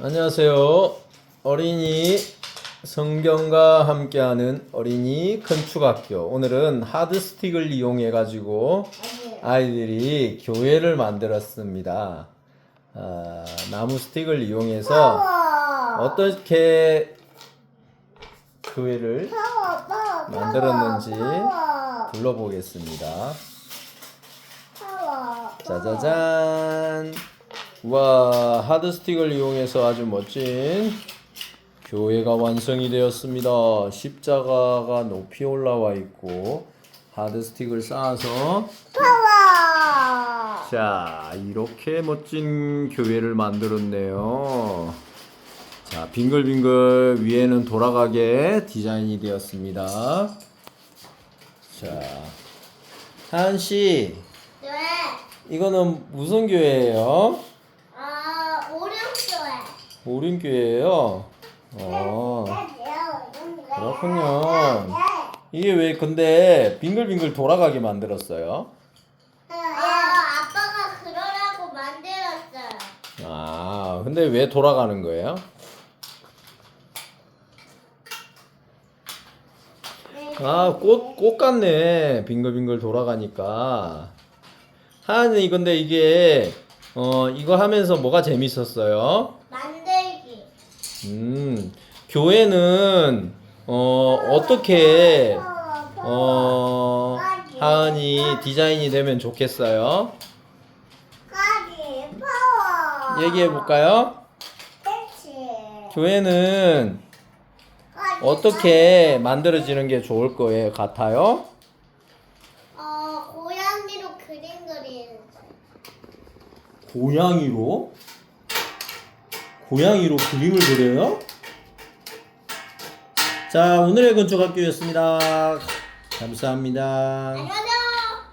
안녕하세요. 어린이 성경과 함께하는 어린이 건축학교. 오늘은 하드 스틱을 이용해 가지고 아이들이 교회를 만들었습니다. 아, 나무 스틱을 이용해서 어떻게 교회를 만들었는지 불러보겠습니다. 짜자잔. 와, 하드 스틱을 이용해서 아주 멋진 교회가 완성이 되었습니다. 십자가가 높이 올라와 있고 하드 스틱을 쌓아서 자, 이렇게 멋진 교회를 만들었네요. 자, 빙글빙글 위에는 돌아가게 디자인이 되었습니다. 자, 하은 씨, 네. 이거는 무슨 교회예요? 오림교회예요. 어, 그렇군요. 이게 왜 근데 빙글빙글 돌아가게 만들었어요? 아, 아빠가 그러라고 만들었어요. 아, 근데 왜 돌아가는 거예요? 아, 꽃, 꽃 같네. 빙글빙글 돌아가니까. 하은이 근데 이게, 어, 이거 하면서 뭐가 재밌었어요? 만들기. 음, 교회는, 어, 어떻게, 어, 하은이 디자인이 되면 좋겠어요? 얘기해 볼까요? 교회는 어떻게 만들어지는 게 좋을 거예요, 같아요? 어, 고양이로 그림 그리는. 고양이로? 고양이로 그림을 그려요? 자, 오늘의 건축학교였습니다. 감사합니다.